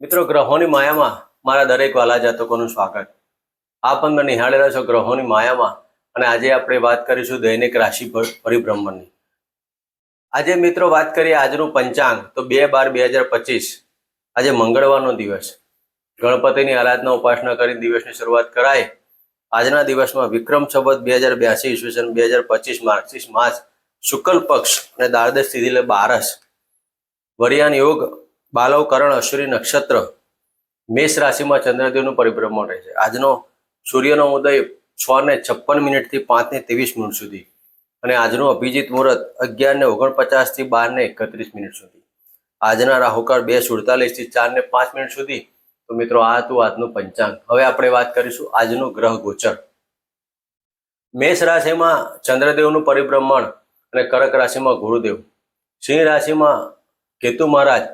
મિત્રો, ગ્રહોની માયામાં મારા દરેક વાલા જાતકોનું સ્વાગત. આપ અંદર નિહાળેલા છો ગ્રહોની માયામાં અને આજે આપણે વાત કરીશું દૈનિક રાશિ પરિભ્રમણની. આજે મિત્રો વાત કરીએ આજનું પંચાંગ, તો બે બાર બે હજાર પચીસ, આજે મંગળવારનો દિવસ. ગણપતિની આરાધના ઉપાસના કરી દિવસની શરૂઆત કરાય. આજના દિવસમાં વિક્રમ સંવત બે હજાર બ્યાસી, ઈસવીસન બે હજાર પચીસ માર્ચીસ માસ, શુક્લ પક્ષ અને દારદશ તિથિ બારસ. વરિયાન યોગ બાલવ કરણ અશ્વિની નક્ષત્ર, મેષ રાશિમાં ચંદ્રદેવનું પરિભ્રમણ રહે છે. આજનો સૂર્યનો ઉદય છ ને છપ્પન મિનિટથી પાંચ ને ત્રેવીસ મિનિટ સુધી અને આજનું અભિજીત મુહૂર્ત અગિયાર ને ઓગણપચાસથી બાર ને એકત્રીસ મિનિટ સુધી. આજના રાહુકાળ બે સુડતાલીસથી ચાર ને પાંચ મિનિટ સુધી. તો મિત્રો, આ હતું આજનું પંચાંગ. હવે આપણે વાત કરીશું આજનું ગ્રહ ગોચર. મેષ રાશિમાં ચંદ્રદેવનું પરિભ્રમણ અને કર્ક રાશિમાં ગુરુદેવ. સિંહ રાશિમાં કેતુ મહારાજ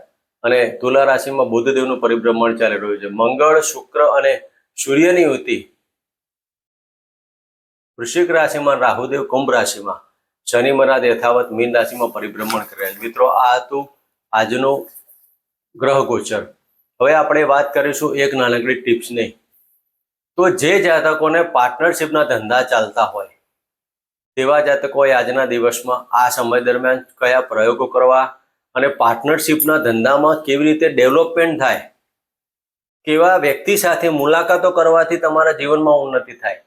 અને તુલા રાશિમાં બુદ્ધદેવનું પરિભ્રમણ ચાલી રહ્યું છે. મંગળ, શુક્ર અને સૂર્યની યુતિ વૃશ્ચિક રાશિમાં રાહુદેવ કુંભ રાશિમાં. શનિ મહારાજ યથાવત મીન રાશિમાં પરિભ્રમણ કરી છે મિત્રો, આ હતું આજનું ગ્રહ ગોચર. હવે આપણે વાત કરીશું એક નાનકડી ટિપ્સ નહીં તો જે જાતકોને પાર્ટનરશિપના ધંધા ચાલતા હોય, તેવા જાતકોએ આજના દિવસમાં આ સમય દરમિયાન કયા પ્રયોગો કરવા અને પાર્ટનરશિપના ધંધામાં કેવી રીતે ડેવલપમેન્ટ થાય, કેવા વ્યક્તિ સાથે મુલાકાતો કરવાથી તમારા જીવનમાં ઉન્નતિ થાય,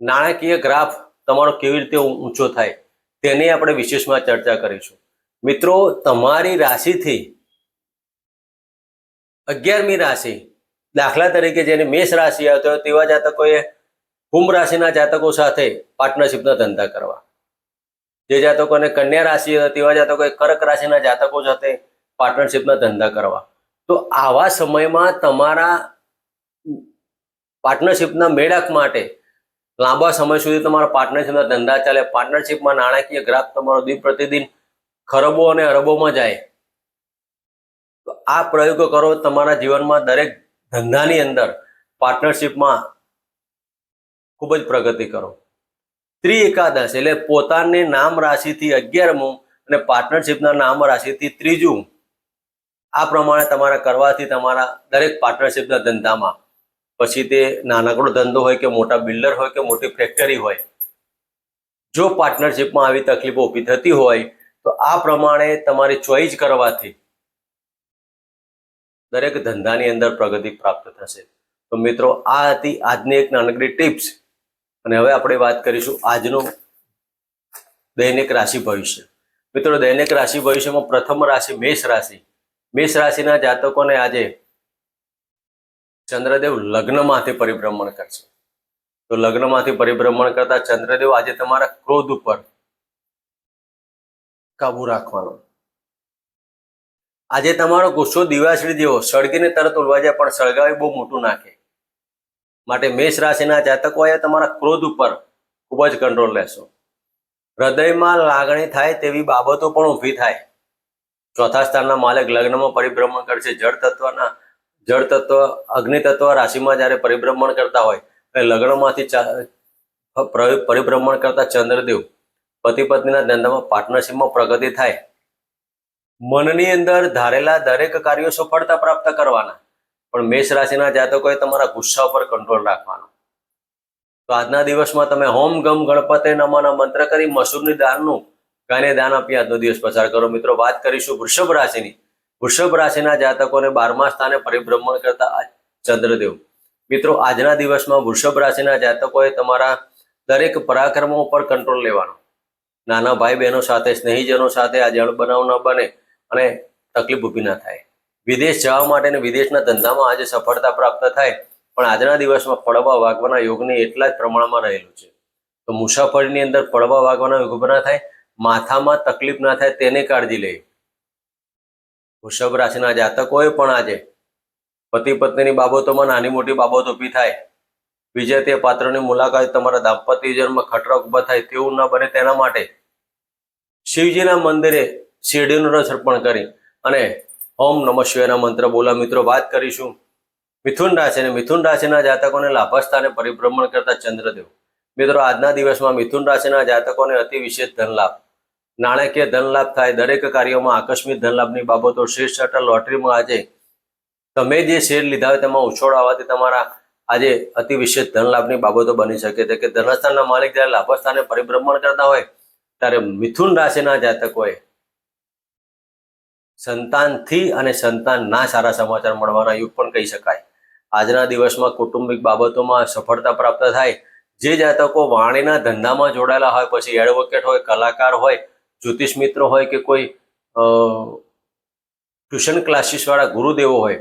નાણાકીય ગ્રાફ તમારો કેવી રીતે ઊંચો થાય, તેની આપણે વિશેષમાં ચર્ચા કરીશું. મિત્રો, તમારી રાશિથી અગિયારમી રાશિ, દાખલા તરીકે જેને મેષ રાશિ આવતો હોય તેવા જાતકોએ કુંભ રાશિના જાતકો સાથે પાર્ટનરશિપના ધંધા કરવા. જે જાતકોને કન્યા રાશિ તેવા જાતકોએ કર્ક રાશિના જાતકો સાથે પાર્ટનરશિપના ધંધા કરવા. તો આવા સમયમાં તમારા પાર્ટનરશિપના મેળાક માટે લાંબા સમય સુધી તમારા પાર્ટનરશિપના ધંધા ચાલે. પાર્ટનરશિપમાં નાણાકીય ગ્રાફ તમારો દિન પ્રતિદિન ખરબો અને અરબોમાં જાય. તો આ પ્રયોગો કરો તમારા જીવનમાં દરેક ધંધાની અંદર પાર્ટનરશિપમાં ખૂબ જ પ્રગતિ કરો. ત્રિ એકાદશ એટલે પોતાની નામ રાશિથી અગિયારમું અને પાર્ટનરશિપના નામ રાશિથી ત્રીજું આ પ્રમાણે તમારા કરવાથી તમારા દરેક પાર્ટનરશિપના ધંધામાં, પછી તે નાનકડો ધંધો હોય કે મોટા બિલ્ડર હોય કે મોટી ફેક્ટરી હોય, જો પાર્ટનરશિપમાં આવી તકલીફો ઊભી થતી હોય, તો આ પ્રમાણે તમારી ચોઈસ કરવાથી દરેક ધંધાની અંદર પ્રગતિ પ્રાપ્ત થશે. તો મિત્રો, આ હતી આજની એક નાનકડી ટિપ્સ અને હવે આપણે વાત કરીશું આજનું દૈનિક રાશિ ભવિષ્ય. મિત્રો, દૈનિક રાશિ ભવિષ્યમાં પ્રથમ રાશિ મેષ રાશિ. મેષ રાશિના જાતકોને આજે ચંદ્રદેવ લગ્નમાંથી પરિભ્રમણ કરશે. તો લગ્નમાંથી પરિભ્રમણ કરતા ચંદ્રદેવ આજે તમારા ક્રોધ ઉપર કાબુ રાખવાનો. આજે તમારો ગુસ્સો દિવાસળી જેવો, સળગીને તરત ઉલવા જાય પણ સળગાવી બહુ મોટું નાખે. માટે મેષ રાશિના જાતકોએ તમારા ક્રોધ ઉપર ખૂબ જ કંટ્રોલ લેશો. હૃદયમાં લાગણી થાય તેવી બાબતો પણ ઊભી થાય. ચોથા સ્થાનના માલિક લગ્નમાં પરિભ્રમણ કરશે. જળ તત્વના, જળ તત્વ, અગ્નિ તત્વ રાશિમાં જ્યારે પરિભ્રમણ કરતા હોય, ત્યારે લગ્નમાંથી પરિભ્રમણ કરતા ચંદ્રદેવ પતિ પત્નીના ધંધામાં પાર્ટનરશિપમાં પ્રગતિ થાય. મનની અંદર ધારેલા દરેક કાર્યો સફળતા પ્રાપ્ત કરવાના. પણ મેષ રાશિના જાતકોએ તમારા ગુસ્સા ઉપર કંટ્રોલ રાખવાનો. તો આજના દિવસમાં તમે હોમ ગમ ગણપતિ નમાના મંત્ર કરી મસૂરની દાનનું ગાયને દાન આપી આજનો દિવસ પસાર કરો. મિત્રો, વાત કરીશું વૃષભ રાશિની. વૃષભ રાશિના જાતકોને બારમા સ્થાને પરિભ્રમણ કરતા ચંદ્રદેવ. મિત્રો, આજના દિવસમાં વૃષભ રાશિના જાતકોએ તમારા દરેક પરાક્રમો ઉપર કંટ્રોલ લેવાનો. નાના ભાઈ બહેનો સાથે, સ્નેહીજનો સાથે આ જળ બનાવ ન બને અને તકલીફ ઊભી ના થાય. વિદેશ જવા માટે વિદેશના ધંધામાં આજે સફળતા પ્રાપ્ત થાય, પણ આજના દિવસમાં પડવા વાગવાના યોગને એટલા જ પ્રમાણમાં રહેલું છે. તો મુસાફરીની અંદર પડવા વાગવાના યોગ ના થાય, માથામાં તકલીફ ના થાય તેને કાળજી લે. વૃષભ રાશિના જાતકોએ પણ આજે પતિ પત્નીની બાબતોમાં નાની મોટી બાબતો ઊભી થાય. બીજે તે પાત્રની મુલાકાત તમારા દાંપત્ય જીવનમાં ઊભા થાય તેવું ન બને તેના માટે શિવજીના મંદિરે શેરડીનું રસ અર્પણ કરી અને ઓમ નમઃ શિવાયના મંત્ર બોલા મિત્રો, વાત કરીશું મિથુન રાશિ અને મિથુન રાશિના જાતકોને લાભસ્થાને પરિભ્રમણ કરતા ચંદ્રદેવ. મિત્રો, આજના દિવસમાં મિથુન રાશિના જાતકોને અતિ વિશેષ ધન લાભ નાણાકીય ધન લાભ થાય, દરેક કાર્યોમાં આકસ્મિક ધન લાભની બાબતો શેર શટલ લોટરીમાં આજે તમે જે શેર લીધા હોય તેમાં ઉછોળ આવવાથી તમારા આજે અતિ વિશેષ ધન લાભની બાબતો બની શકે છે. કે ધનસ્થાનના માલિક જ્યારે લાભસ્થાને પરિભ્રમણ કરતા હોય, ત્યારે મિથુન રાશિના જાતકોએ સંતાનથી અને સંતાનના સારા સમાચાર મળવાના યુગ પણ કહી શકાય. આજના દિવસમાં કૌટુંબિક બાબતોમાં સફળતા પ્રાપ્ત થાય. જે જાતકો વાણીના ધંધામાં જોડાયેલા હોય, પછી એડવોકેટ હોય, કલાકાર હોય, જ્યોતિષ મિત્ર હોય કે કોઈ ટ્યુશન ક્લાસીસવાળા ગુરુદેવો હોય,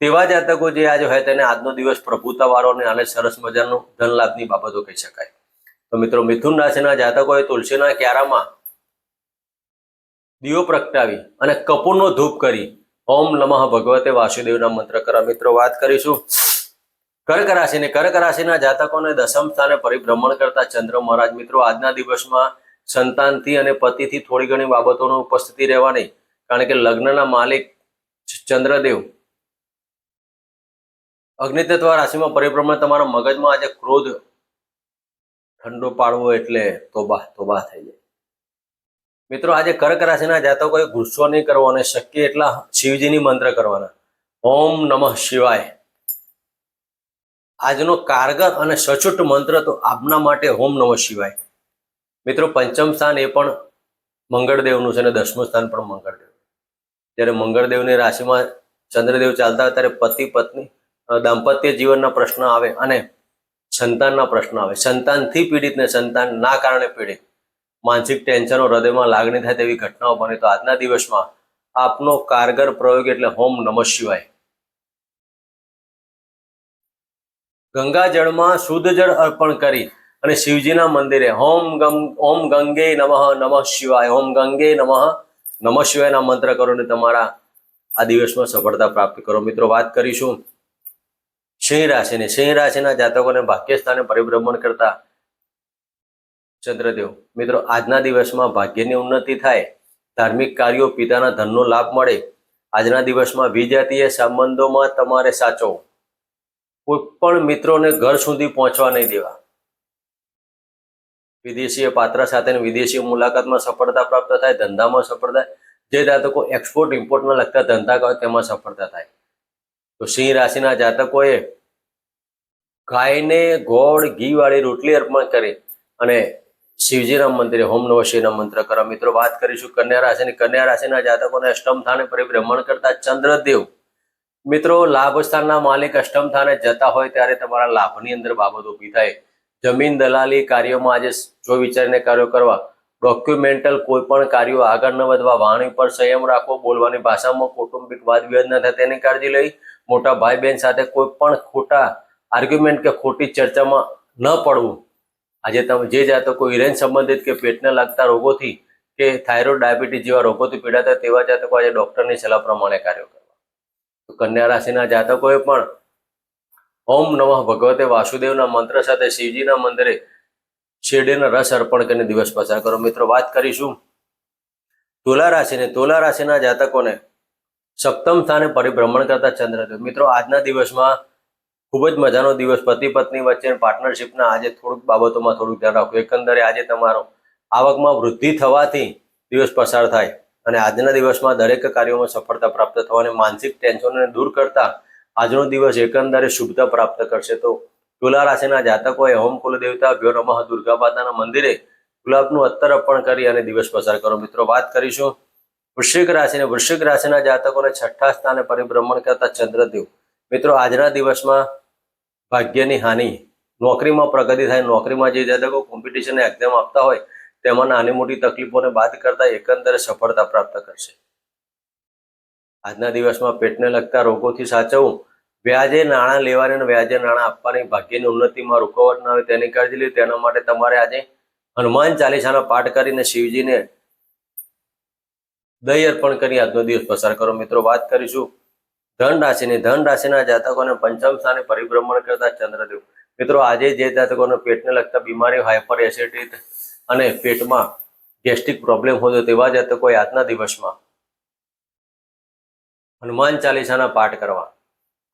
તેવા જાતકો જે આજે હોય તેને આજનો દિવસ પ્રભુતાવાળો અને આને સરસ મજાનું ધન લાભની બાબતો કહી શકાય. તો મિત્રો, મિથુન રાશિના જાતકોએ તુલસીના ક્યારામાં દીવો પ્રગટાવી અને કપૂરનો ધૂપ કરી. ઓમ નમઃ ભગવતે વાસુદેવના મંત્ર કરા. મિત્રો, વાત કરીશું કર્ક રાશિને. કર્ક રાશિના જાતકોને દસમ સ્થાને પરિભ્રમણ કરતા ચંદ્ર મહારાજ, મિત્રો, આજના દિવસમાં સંતાનથી અને પતિથી થોડી ઘણી બાબતોની ઉપસ્થિતિ રહેવાની કારણ કે લગ્નના માલિક ચંદ્રદેવ અગ્નિતત્વ રાશિમાં પરિભ્રમણ તમારા મગજમાં આજે ક્રોધ ઠંડો પાડવો એટલે તોબા તોબા થઈ જાય. મિત્રો, આજે કર્ક રાશિના જાતકોએ ગુસ્સો નહીં કરવો અને શક્ય એટલા શિવજીની મંત્ર કરવાના. ઓમ નમઃ શિવાય. આજનો કારગર અને સચોટ મંત્ર તો આપના માટે ઓમ નમઃ શિવાય. મિત્રો, પંચમ સ્થાન એ પણ મંગળદેવનું છે અને દસમું સ્થાન પણ મંગળદેવ. જ્યારે મંગળદેવની રાશિમાં ચંદ્રદેવ ચાલતા હોય ત્યારે પતિ, પત્ની દાંપત્ય જીવનના પ્રશ્ન આવે અને સંતાનના પ્રશ્ન આવે. સંતાનથી પીડિત ને સંતાન ના કારણે પીડિત. માનસિક ટેન્શનો હૃદયમાં લાગણી થાય તેવી ઘટનાઓ બને તો આજના દિવસમાં આપનો કારગર પ્રયોગ એટલે હોમ નમઃ શિવાય. ગંગા શુદ્ધ જળ અર્પણ કરી અને શિવજીના મંદિરે હોમ ઓમ ગંગે નમઃ નમઃ શિવાય, ઓમ ગંગે નમઃ નમઃ શિવાયના મંત્ર કરો ને તમારા આ દિવસમાં સફળતા પ્રાપ્ત કરો. મિત્રો, વાત કરીશું. સિંહ રાશિની. સિંહ રાશિના જાતકોને ભાગ્યસ્થાને પરિભ્રમણ કરતા ચંદ્રદેવ. મિત્રો, આજના દિવસમાં ભાગ્યની ઉન્નતિ થાય, ધાર્મિક કાર્યો પિતાના ધનનો લાભ મળે. આજના દિવસમાં વિજાતીય સંબંધોમાં તમારે સાચવવું કોઈ પણ મિત્રોને ઘર સુધી પહોંચવા નહીં દેવા. વિદેશીય પાત્ર સાથેની વિદેશી મુલાકાતમાં સફળતા પ્રાપ્ત થાય, ધંધામાં સફળતા જે જાતકો એક્સપોર્ટ ઇમ્પોર્ટમાં લગતા ધંધા કરે તેમાં સફળતા થાય. તો સિંહ રાશિના જાતકોએ ગાયને ગોળ ઘી વાળી રોટલી અર્પણ કરી અને શિવજીના મંદિરે, હોમ નવ શિવના મંત્ર કરો. મિત્રો, વાત કરીશું કન્યા રાશિની કન્યા રાશિના જાતકોને અષ્ટમ સ્થાને પરિભ્રમણ કરતા ચંદ્રદેવ. મિત્રો લાભ સ્થાનના માલિક અષ્ટમ સ્થાને જતા હોય ત્યારે તમારા લાભની અંદર બાબત ઊભી થાય. જમીન દલાલી કાર્યોમાં આજે જો વિચારીને કાર્યો કરવા ડોક્યુમેન્ટલ કોઈ પણ કાર્યો આગળ ન વધવા, વાણી પર સંયમ રાખવો, બોલવાની ભાષામાં કૌટુંબિક વાદ વિવાદ ન થાય તેની કાળજી લઈ મોટા ભાઈ બહેન સાથે કોઈ પણ ખોટા આર્ગ્યુમેન્ટ કે ખોટી ચર્ચામાં ન પડવું. આજે તમે જે જાતકો હિરેન સંબંધિત કે પેટને લાગતા રોગોથી કે થાઇરોઇડ, ડાયાબિટીસ જેવા રોગોથી પીડાતા તેવા જાતકો આજે ડૉક્ટરની સલાહ પ્રમાણે કાર્યો કરવા. તો કન્યા રાશિના જાતકોએ પણ ઓમ નમઃ ભગવતે વાસુદેવના મંત્ર સાથે શિવજીના મંદિરે શેરડીના રસ અર્પણ કરીને દિવસ પસાર કરો. મિત્રો, વાત કરીશું તુલા રાશિને. તુલા રાશિના જાતકોને સપ્તમ સ્થાને પરિભ્રમણ કરતા ચંદ્રદેવ મિત્રો, આજના દિવસમાં ખૂબ જ મજાનો દિવસ. પતિ પત્ની વચ્ચે પાર્ટનરશિપના આજે થોડુંક બાબતોમાં થોડુંક ધ્યાન રાખવું. એકંદરે આજે તમારો આવકમાં વૃદ્ધિ થવાથી દિવસ પસાર થાય અને આજના દિવસમાં દરેક કાર્યોમાં સફળતા પ્રાપ્ત થવાની માનસિક ટેન્શનને દૂર કરતા આજનો દિવસ એકંદરે શુભતા પ્રાપ્ત કરશે. તો તુલા રાશિના જાતકોએ હોમ કુલ દેવતા ભ્યો નમઃ, દુર્ગા માતાના મંદિરે ગુલાબનું અત્તર અર્પણ કરી અને દિવસ પસાર કરો. મિત્રો, વાત કરીશું વૃશ્ચિક રાશિને વૃશ્ચિક રાશિના જાતકોને છઠ્ઠા સ્થાને પરિભ્રમણ કરતા ચંદ્રદેવ. મિત્રો, આજના દિવસમાં ભાગ્યની હાનિ, નોકરીમાં પ્રગતિ થાય, નોકરીમાં જે જાતકો કોમ્પિટિશન એક્ઝામ આપતા હોય, તેમાં નાની મોટી તકલીફોને બાદ કરતા એકંદરે સફળતા પ્રાપ્ત કરશે. આજના દિવસમાં પેટને લગતા રોગોથી સાચવવું વ્યાજે નાણાં લેવાની અને વ્યાજે નાણાં આપવાની ભાગ્યની ઉન્નતિમાં રૂકાવટ ન આવે તેની કાળજી લેવી તેના માટે તમારે આજે હનુમાન ચાલીસાનો પાઠ કરીને શિવજીને દહીં અર્પણ કરી આજનો દિવસ પસાર કરો. મિત્રો, વાત કરીશું ધન રાશિની, ધન રાશિના જાતકોને પંચમ સ્થાને પરિભ્રમણ કરતા ચંદ્રદેવ મિત્રો, આજે જે જાતકોને પેટને લગતા બીમારી હાઇપર એસિડિટી અને પેટમાં ગેસ્ટ્રિક પ્રોબ્લેમ હોય તેવા જાતકોએ આજના દિવસમાં હનુમાન ચાલીસાના પાઠ કરવા.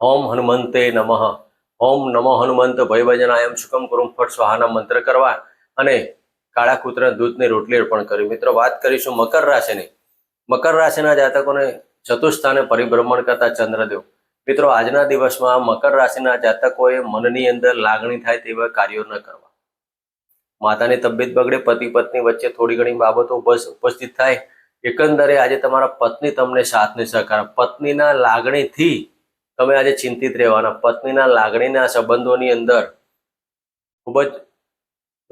ઓમ હનુમંતે નમઃ. ઓમ નમો હનુમંત ભયભજનાયમ સુકમ કુરુમ ફટ સ્વાહાના મંત્ર કરવા અને કાળા કૂતરા દૂધની રોટલી અર્પણ કરવી મિત્રો, વાત કરીશું મકર રાશિની. મકર રાશિના જાતકોને ચતુર્સ્થાને પરિભ્રમણ કરતા ચંદ્રદેવ. મિત્રો, આજના દિવસમાં મકર રાશિના જાતકોએ મનની અંદર લાગણી થાય તેવા કાર્યો ન કરવા. માતાની તબિયત બગડે, પતિ પત્ની વચ્ચે થોડી ઘણી બાબતો ઉપસ- ઉપસ્થિત થાય. એકંદરે આજે તમારા પત્ની તમને સાથને સહકાર, પત્નીના લાગણીથી તમે આજે ચિંતિત રહેવાના. પત્નીના લાગણીના સંબંધોની અંદર ખૂબ જ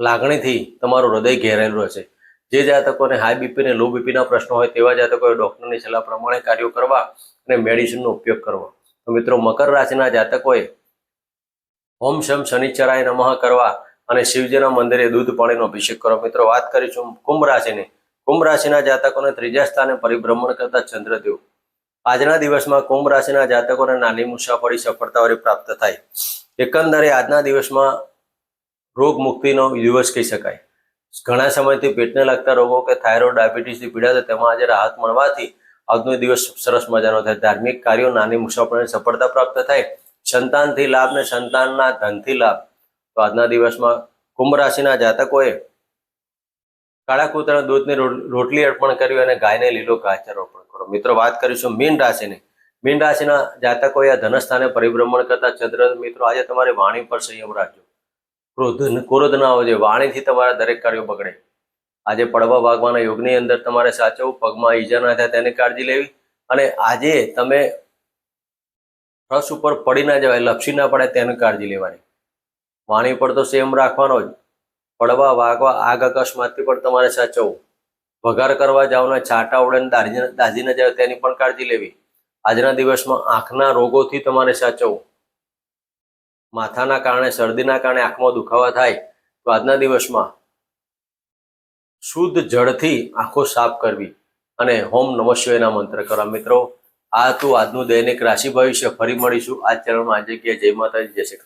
લાગણીથી તમારું હૃદય ઘેરાયેલું હશે જે જાતકોને હાઈ બીપી ને લો બીપીના પ્રશ્નો હોય તેવા જાતકોએ ડૉક્ટરની સલાહ પ્રમાણે કાર્યો કરવા અને મેડિસિનનો ઉપયોગ કરવો. તો મિત્રો, મકર રાશિના જાતકોએ ઓમ શમ શનિચરાય નમઃ કરવા અને શિવજીના મંદિરે દૂધ પાણીનો અભિષેક કરો. મિત્રો, વાત કરીશું કુંભ રાશિની. કુંભ રાશિના જાતકોને ત્રીજા સ્થાને પરિભ્રમણ કરતા ચંદ્રદેવ. આજના દિવસમાં કુંભ રાશિના જાતકોને નાની મુસાફરી સફળતાવાળી પ્રાપ્ત થાય. એકંદરે આજના દિવસમાં રોગ મુક્તિનો દિવસ કહી શકાય. ઘણા સમયથી પેટને લગતા રોગો કે થાઇરોઇડ, ડાયાબિટીસથી પીડાતા તેમાં આજે રાહત મળવાથી આજનો દિવસ સરસ મજાનો થાય. ધાર્મિક કાર્યો, નાની મુસાફરીને સફળતા પ્રાપ્ત થાય. સંતાનથી લાભ ને સંતાનના ધનથી લાભ. તો આજના દિવસમાં કુંભ રાશિના જાતકોએ કાળા કૂતરાના દૂધની રોટલી અર્પણ કરવી અને ગાયને લીલો ઘાસચારો અર્પણ કરો. મિત્રો, વાત કરીશું મીન રાશિની. મીન રાશિના જાતકોએ આ ધનસ્થાને પરિભ્રમણ કરતા ચંદ્ર મિત્રો, આજે તમારી વાણી પર સંયમ રાખજો. ક્રોધ ક્રોધ ના આવજો. વાણીથી તમારા દરેક કાર્યો બગડે. આજે પડવા ભાગવાના યોગની અંદર તમારે સાચવવું પગમાં ઈજા ના થાય તેની કાળજી લેવી. અને આજે તમે રસ ઉપર પડી ના જવાય, લપસી ના પડે તેની કાળજી લેવાની. વાણી પર તો સેમ રાખવાનો જ. પડવા વાગવા, આગ અકસ્માતથી પણ તમારે સાચવવું. વઘાર કરવા જાવ ને છાંટા ઉડે દાજી ન જાય તેની પણ કાળજી લેવી. આજના દિવસમાં આંખના રોગોથી તમારે સાચવવું. માથાના કારણે, શરદીના કારણે આંખમાં દુખાવા થાય, તો આજના દિવસમાં શુદ્ધ જળથી આંખો સાફ કરવી અને હોમ નમઃ મંત્ર કરવા. મિત્રો, આ તું આજનું દૈનિક રાશિ ભવિષ્ય. ફરી મળીશું. આ ચરણમાં આજે જય માતાજી, જય શ્રી